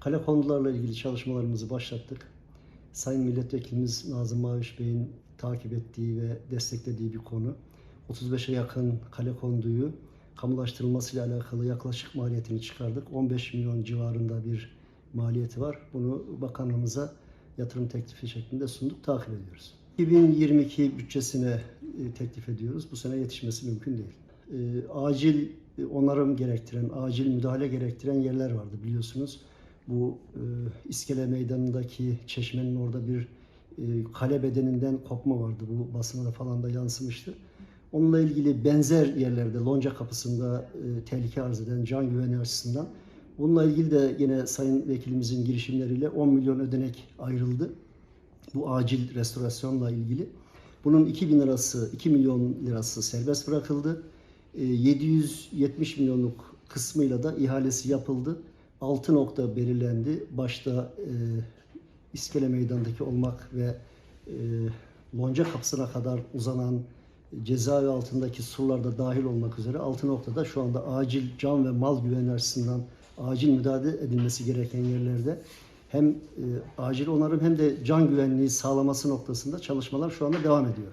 Kalekondularla ilgili çalışmalarımızı başlattık. Sayın Milletvekilimiz Nazım Maviş Bey'in takip ettiği ve desteklediği bir konu. 35'e yakın kale konduyu kamulaştırılmasıyla alakalı yaklaşık maliyetini çıkardık. 15 milyon civarında bir maliyeti var. Bunu bakanlığımıza yatırım teklifi şeklinde sunduk, takip ediyoruz. 2022 bütçesine e, teklif ediyoruz. Bu sene yetişmesi mümkün değil. E, acil e, onarım gerektiren, acil müdahale gerektiren yerler vardı biliyorsunuz. Bu İskele Meydanı'ndaki çeşmenin orada bir kale bedeninden kopma vardı. Bu basına da falan da yansımıştı. Onunla ilgili benzer yerlerde Lonca kapısında e, tehlike arz eden can güveni açısından bununla ilgili de yine Sayın Vekilimizin girişimleriyle 10 milyon ödenek ayrıldı. Bu acil restorasyonla ilgili. Bunun 2000 lirası, 2 milyon lirası serbest bırakıldı. E, 770 milyonluk kısmıyla da ihalesi yapıldı. 6 nokta belirlendi. Başta e, İskele Meydanı'ndaki olmak ve e, Lonca kapısına kadar uzanan cezaevi altındaki surlarda dahil olmak üzere 6 noktada şu anda acil can ve mal güveni açısından acil müdahale edilmesi gereken yerlerde hem e, acil onarım hem de can güvenliği sağlaması noktasında çalışmalar şu anda devam ediyor.